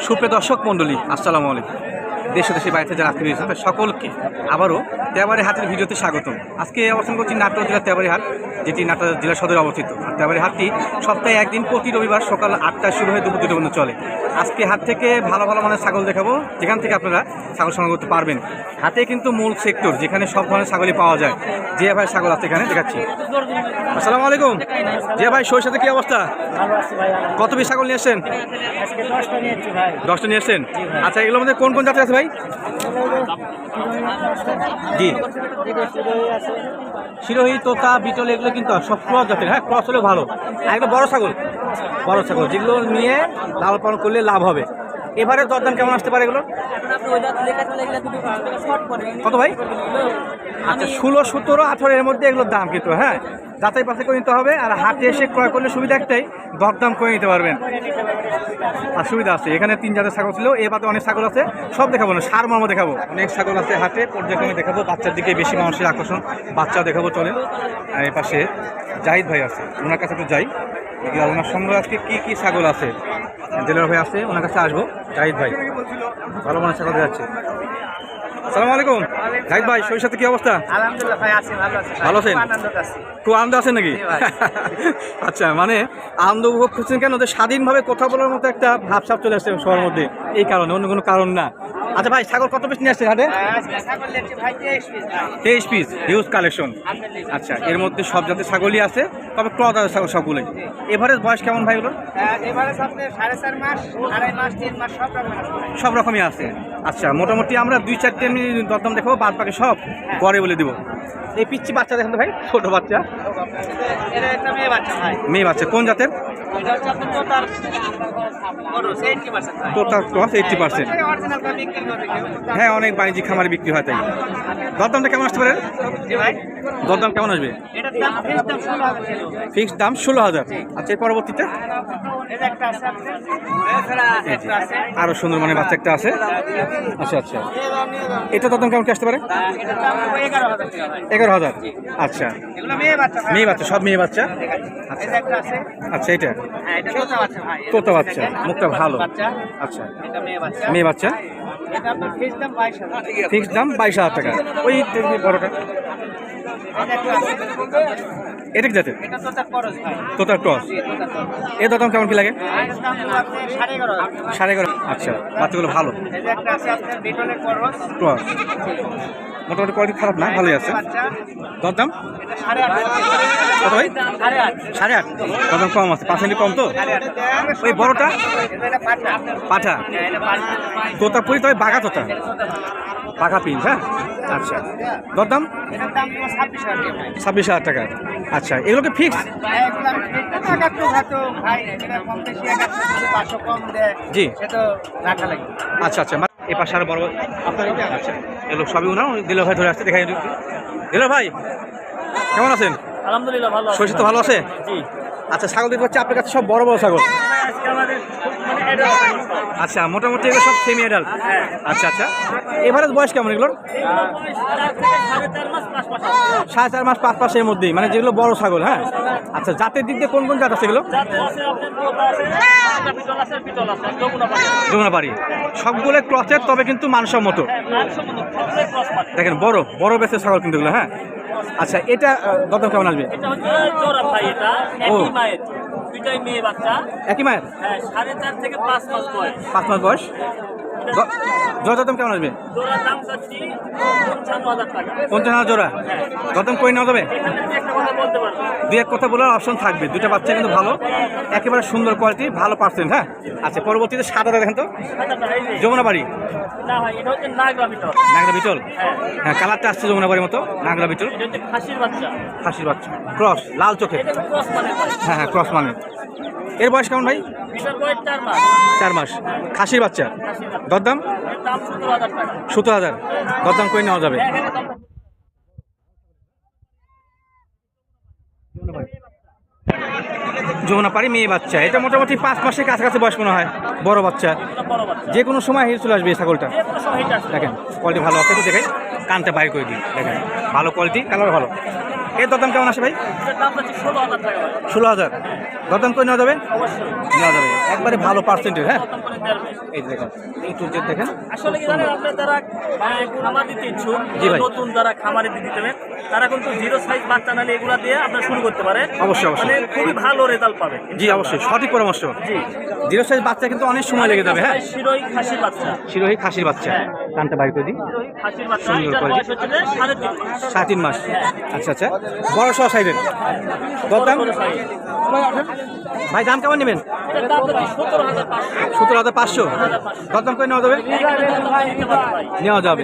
সুপ্রিয় দর্শক মণ্ডলী আসসালামু আলাইকুম দেশ ও দেশের বাড়িতে যারা রয়েছেন তাদের সকলকে আবারও তেবারি হাটের ভিডিওতে স্বাগতম। আজকে অবস্থান করছি নাটোর জেলার তেবারি হাট যেটি নাটোর জেলা সদরে অবস্থিত। আর তেবারি হাটটি সপ্তাহে একদিন প্রতি রবিবার সকাল আটটায় শুরু হয়ে দুপুর দুটো পর্যন্ত চলে। আজকে হাট থেকে ভালো ভালো মানের ছাগল দেখাবো যেখান থেকে আপনারা ছাগল সংগ্রহ করতে পারবেন। হাতে কিন্তু মূল সেক্টর যেখানে সব ধরনের ছাগলই পাওয়া যায়। যে ভাই ছাগল আছে এখানে দেখাচ্ছি। আসসালামু আলাইকুম। যে ভাই সরিষাতে কি অবস্থা? কত পিস ছাগল নিয়ে এসছেন দশটা নিয়ে এসছেন? আচ্ছা এগুলোর মধ্যে কোন কোন জাতের আছে ভাই? জি। আছে শিরোহী, তোতা, বিটল, এগুলো কিন্তু সব ক্রস জাতের। হ্যাঁ ক্রস হলেও ভালো। একটা বড় ছাগল। বড় ছাগল। যেগুলো নিয়ে লাল পালন করলে লাভ হবে। এবারে দরদাম কেমন আসতে পারে এগুলো? কত ভাই? আচ্ছা ষোলো, সতেরো, আঠারো এর মধ্যে এগুলোর দাম কিন্তু হ্যাঁ। যাচাই বাছাই করে নিতে হবে আর হাটে এসে ক্রয় করলে সুবিধা একটাই দরদাম করে নিতে পারবেন। আর সুবিধা আছে। এখানে তিন জাতের ছাগল ছিল, এ বাদে অনেক ছাগল আছে। সব দেখাবো না, সার মর্ম দেখাবো। অনেক ছাগল আছে হাটে, পর্যায়ক্রমে দেখাবো। বাচ্চার দিকে বেশি মানুষের আকর্ষণ। বাচ্চা দেখাবো, চলেন। আর পাশে জাহিদ ভাই আছে। ওনার কাছে একটু যাই। ওনার সঙ্গে আজকে কী কী ছাগল আছে? জেলার ভাই আছে, ওনার কাছে আসব। জাহিদ ভাই, ভালো মানের ছাগল যাচ্ছে সালাম আলাইকুম। জাহিদ ভাই শরীর সাথে কি অবস্থা? আলহামদুলিল্লাহ ভাই আছি ভালো আছি। ভালো আছেন? খুব আনন্দ আছেন নাকি? আচ্ছা মানে আনন্দ উপভোগ করছেন কেন? যে স্বাধীনভাবে কথা বলার মতো একটা ভাবসাব চলে আসছে সবার মধ্যে। এই কারণে অন্য কোনো কারণ না। আচ্ছা ভাই ছাগল কত পিস নিয়ে আসছে ভাই তেইশ পিস হিউজ কালেকশন আচ্ছা এর মধ্যে সব জাতের ছাগলই আছে তবে ক্লথ আছে ছাগল সবগুলোই। এভারেজ বয়স কেমন ভাই এগুলো মাস সব রকমই আছে। আচ্ছা মোটামুটি আমরা দুই চারটে এমনি দরদাম দেখাবো বাদ বাকি সব গড়ে বলে দিব। এই পিচ্ছি বাচ্চা দেখেন ভাই ছোট বাচ্চা। মেয়ে বাচ্চা কোন জাতের? তোতার বড় eighty percent cross eighty percent হ্যাঁ অনেক বাণিজ্যিক খামারে বিক্রি হয় তাই। দরদামটা কেমন আসতে পারে? দরদাম কেমন আসবে? ফিক্সড দাম ষোলো হাজার। আচ্ছা এর পরবর্তীতে? আরও সুন্দর মানে বাচ্চা একটা আছে। আচ্ছা আচ্ছা। এটা দরদাম কেমন কি আসতে পারে? এগারো হাজার আচ্ছা। মেয়ে বাচ্চা সব মেয়ে বাচ্চা? এটা আচ্ছা। এটা হ্যাঁ এটা তোতা বাচ্চা মুখটা ভালো। আচ্ছা। মেয়ে বাচ্চা। ফিক্স দাম বাইশ হাজার। টাকা। ওই বড়টা? এটা কি জাতের? তোতার ক্রস খরচ এর দরদাম কেমন কি লাগে? দাম সাড়ে এগারো আচ্ছা বাচ্চাগুলো ভালো। ক্রস। মোটামুটি কোয়ালিটি খারাপ না? ভালোই আছে। দরদাম কত ভাই? সাড়ে আট। দরদাম কম আছে। পার্সেন্ট কম তো? ওই বড়টা? পাঠা। হ্যাঁ, এটা পাটা তোতাপুরি তবে বাঘা তোতা? পাখা পিন হ্যাঁ? আচ্ছা। দরদাম দাম? পুরো ছাব্বিশ হাজার টাকা। আচ্ছা এগুলোকে ফিক্স এগুলো জি। আচ্ছা আচ্ছা মা- এ পাশে আরও বড় আপনার আচ্ছা এগুলো সবই উনার দিল ভাই ধরে আসছে দেখাই দিল। ভাই কেমন আছেন? আলহামদুলিল্লাহ ভালো শরীর তো ভালো আছে? জি। আচ্ছা ছাগল দেখতে পাচ্ছি আপনার কাছে সব বড় বড় ছাগল। আচ্ছা মোটামুটি এগুলো সব সেমি এডাল আচ্ছা আচ্ছা। এভারেজ বয়স কেমন এগুলোর? সাড়ে চার মাস পাঁচ মাসের মধ্যেই মানে যেগুলো বড় ছাগল হ্যাঁ? আচ্ছা জাতের দিক দিয়ে কোন কোন জাত আছে এগুলো? যমুনা বাড়ি সবগুলো ক্রসের তবে কিন্তু মানসম্মত। দেখেন বড় বড় বেসের ছাগল কিন্তু এগুলো হ্যাঁ? আচ্ছা এটা দরদাম কেমন আসবে? ও। দুইটাই মেয়ে বাচ্চা। একই মায়ের? হ্যাঁ সাড়ে চার থেকে পাঁচ মাস বয়স। পাঁচ মাস বয়স? জোড়া দরদাম কেমন আসবে? দাম পঞ্চাশ হাজার জোড়া? দরদাম করে নেওয়া যাবে? দুই এক কথা বলার অপশন থাকবে। দুইটা বাচ্চা কিন্তু ভালো। একেবারে সুন্দর কোয়ালিটি ভালো পার্সেন্ট হ্যাঁ? আচ্ছা পরবর্তীতে সাদাটা দেখেন তো। যমুনা বাড়ি? নাগরা বিটল। হ্যাঁ। হ্যাঁ কালারটা আসছে যমুনা বাড়ির মতো নাগরা বিটল। এটা খাসির বাচ্চা। ক্রস লাল চোখে। মানে। হ্যাঁ হ্যাঁ ক্রস মানে। এর বয়স কেমন ভাই? চার মাস। খাসির বাচ্চা? দরদাম? সত্তর হাজার দরদাম করে নেওয়া যাবে? এখানে দাম যমুনা পাড়ি মেয়ে বাচ্চা। এটা মোটামুটি পাঁচ মাসের কাছাকাছি বয়স মনে হয়। বড় বাচ্চা। যে কোনো সময় হিল চলে আসবে এই ছাগলটা। দেখেন কোয়ালিটি ভালো। আছে একটু দেখেন কানটা বাইর করে দিই। দেখেন ভালো কোয়ালিটি কালার ভালো। এর দরদাম কেমন আসে ভাই? ষোলো হাজার দরদাম করে নেওয়া যাবে? নেওয়া যাবে। একবারে ভালো পার্সেন্টেজ হ্যাঁ। এই দেখেন দেখেন। আসলে যারা খামার দিতে ইচ্ছুক নতুন যারা খামারে দিতে তারা কিন্তু জিরো সাইজ বাচ্চা নালে এগুলা দিয়ে আপনার শুরু করতে পারে। অবশ্যই, অবশ্যই। মানে খুবই ভালো রেজাল্ট পাবে। জি অবশ্যই। সঠিক পরামর্শ। জি। জিরো সাইজ বাচ্চা কিন্তু অনেক সময় লেগে যাবে হ্যাঁ? শিরোই খাসির বাচ্চা। শিরোহী খাসির বাচ্চা। হ্যাঁ। বাইর করে দিই। খাসির বাচ্চা। সাড়ে তিন মাস। সাড়ে তিন মাস। আচ্ছা আচ্ছা। বড় সহ সাইজের দরদাম ভাই, দাম কেমন নেবেন? সতেরো হাজার পাঁচশো। দরদাম করে নেওয়া যাবে? নেওয়া যাবে।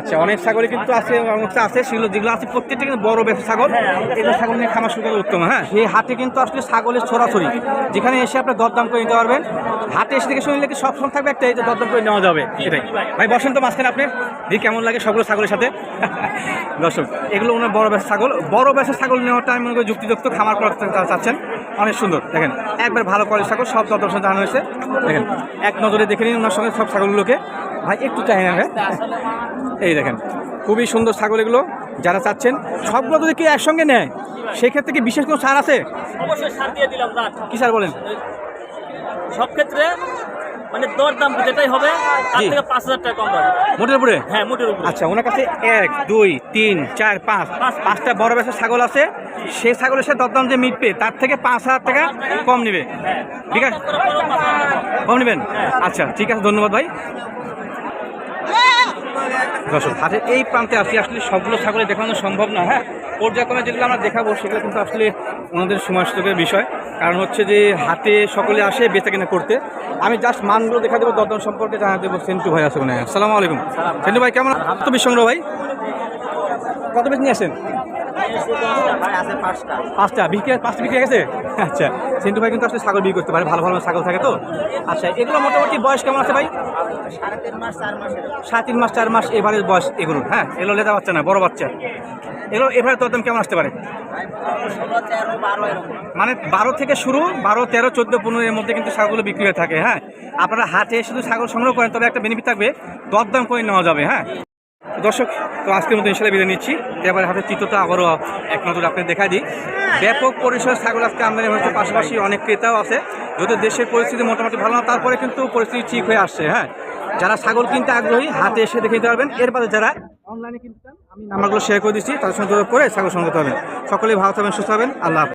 আচ্ছা অনেক ছাগলই কিন্তু আছে অনেকটা আছে, সেগুলো যেগুলো আছে, প্রত্যেকটা কিন্তু বড় ব্যবসা ছাগল। এগুলো ছাগল নিয়ে খামার শুরু করা উত্তম হ্যাঁ? সেই হাটে কিন্তু আসলে ছাগলের ছড়াছড়ি। যেখানে এসে আপনি দরদাম করে নিতে পারবেন। হাটে এসে থেকে শুনলে কি সব সময় থাকবে একটা এই যে দরদাম করে নেওয়া যাবে? এটাই। ভাই, বসেন তো মাঝখানে আপনি। দেখি কেমন লাগে সবগুলো ছাগলের সাথে? দর্শক, এগুলো ওনার বড় ব্যবসা ছাগল। বড় ব্যবসা ছাগল নেওয়াটা আমি মনে করি যুক্তিযুক্ত খামার করতে চাচ্ছেন। অনেক সুন্দর। দেখেন একবার ভালো কোয়ালিটির ছাগল সব দর্শন জানানো হয়েছে। দেখেন এক নজরে দেখে নিন ওনার সঙ্গে সব ছাগলগুলোকে। ভাই একটু চাই না এই দেখেন খুবই সুন্দর ছাগল এগুলো। যারা চাচ্ছেন সবগুলো যদি কেউ একসঙ্গে নেয় সেক্ষেত্রে কি বিশেষ কোনো ছাড় আছে? অবশ্যই সার দিয়ে দিলাম কি স্যার বলেন? সব ক্ষেত্রে মানে দর দাম যেটাই হবে তার থেকে পাঁচ হাজার টাকা কম পাবে। মোটের উপরে? হ্যাঁ মোটের উপরে। আচ্ছা ওনার কাছে এক দুই তিন চার পাঁচ পাঁচ- পাঁচটা বড় ব্যবসার ছাগল আছে। সেই ছাগলের সাথে দরদাম যে মিটবে তার থেকে পাঁচ হাজার টাকা কম নেবে। ঠিক আছে? কম নেবেন? আচ্ছা ঠিক আছে ধন্যবাদ ভাই। দর্শক হাটের এই প্রান্তে আসি আসলে সবগুলো ছাগলে দেখানো সম্ভব না হ্যাঁ? পর্যায়ক্রমে যেগুলো আমরা দেখাবো, সেগুলো কিন্তু আসলে ওনাদের সময়স্তকের বিষয়। কারণ হচ্ছে যে, হাতে সকলে আসে বেচা কেনা করতে। আমি জাস্ট মানগুলো দেখা দেবো, দরদাম সম্পর্কে জানা দেবো, সেন্টু ভাই আছে মনে আসসালামু আলাইকুম। সেন্টু ভাই, কেমন তো বিশ সংগ্রহ ভাই। কত বেশ নিয়ে আসেন? পাঁচটা। বিক্রি পাঁচটা বিক্রি গেছে? আচ্ছা। সেন্টু ভাই কিন্তু আসলে ছাগল বিক্রি করতে পারে, ভালো ভালো ছাগল থাকে তো। আচ্ছা এগুলো মোটামুটি বয়স কেমন আছে ভাই? সাড়ে তিন মাস চার তিন মাস চার মাস এবারের বয়স এগুলো হ্যাঁ? এগুলো লেদা বাচ্চা না বড় বাচ্চা। এগুলো এবারে তোর দাম কেমন আসতে পারে? মানে বারো থেকে শুরু বারো তেরো চোদ্দ পনেরো এর মধ্যে কিন্তু ছাগলগুলো বিক্রি হয়ে থাকে হ্যাঁ? আপনারা হাটে শুধু ছাগল সংগ্রহ করেন তবে একটা বেনিফিট থাকবে দরদাম করে নেওয়া যাবে হ্যাঁ? দর্শক তো আজকের মতো ইনশাল্লাহ বিদায় নিচ্ছি। এবার হাতের চিত্রটা আবারও এক নজর আপনি দেখা দিই। ব্যাপক পরিসর ছাগল আজকে আমদানি হয়েছে পাশাপাশি অনেক ক্রেতাও আছে। যদিও দেশের পরিস্থিতি মোটামুটি ভালো না, তারপরে কিন্তু পরিস্থিতি ঠিক হয়ে আসছে হ্যাঁ। যারা ছাগল কিনতে আগ্রহী, হাতে এসে দেখে নিতে পারবেন। এর বাদে যারা অনলাইনে কিনতে চান, আমি নাম্বারগুলো শেয়ার করে দিচ্ছি, তাদের সঙ্গে করে ছাগল সংগ্রহ করতে সকলেই ভালো থাকবেন, সুস্থ হবেন আল্লাহ।